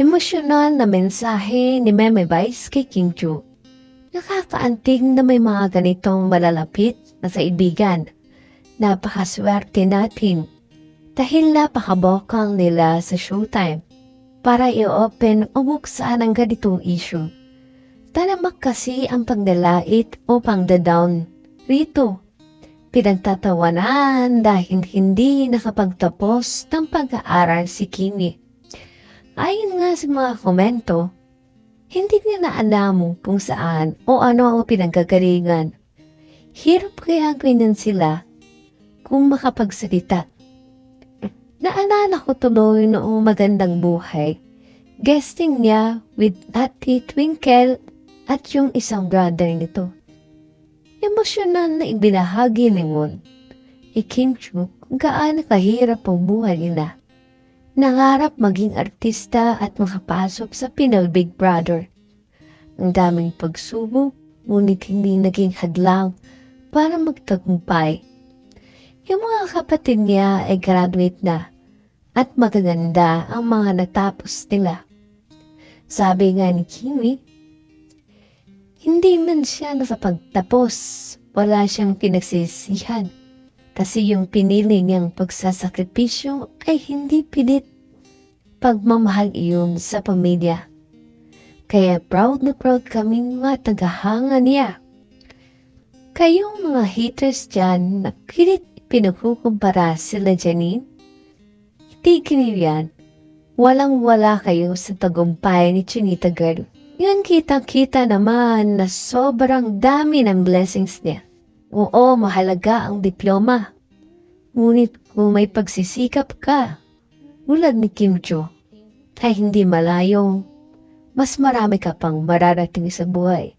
Emosyonal na mensahe ni Meme Vice kay Kim Chu. Nakakaantig na may mga ganitong malalapit na kaibigan. Napakaswerte natin dahil napakabokal nila sa showtime para i-open o buksan ang ganitong issue. Talamak kasi ang pagdalait o pangdadown rito. Pinagtatawanan dahil hindi nakapagtapos ng pag-aaral si Kimi. Ayon nga sa mga komento, hindi niya na alam kung saan o ano ang pinanggagalingan. Hirap kaya ganyan sila kung makapagsalita. Naalala ko tuloy noong magandang buhay. Guesting niya with Ate Twinkle at yung isang brother nito. Emosyonal na ibinahagi ni Moon. Kim Chu kung gaano kahirap ang buhay nila. Nangarap maging artista at makapasok sa Pinoy Big Brother. Ang daming pagsubok, ngunit hindi naging hadlang para magtagumpay. Yung mga kapatid niya ay graduate na at magaganda ang mga natapos nila. Sabi nga ni Kimi, hindi man siya nakapagtapos, wala siyang pinagsisihan. Kasi yung pinili niyang pagsasakripisyo ay hindi pilit pagmamahal iyon sa pamilya. Kaya proud na proud kaming mga tagahanga niya. Kayong mga haters dyan na pilit pinagkukumpara sila Janine, Tigil yan. Walang-wala kayo sa tagumpay ni Chinita Girl. Yan kitang-kita naman na sobrang dami ng blessings niya. Oo, mahalaga ang diploma. Ngunit kung may pagsisikap ka, tulad ni Kim Cho, ay hindi malayo, mas marami ka pang mararating sa buhay.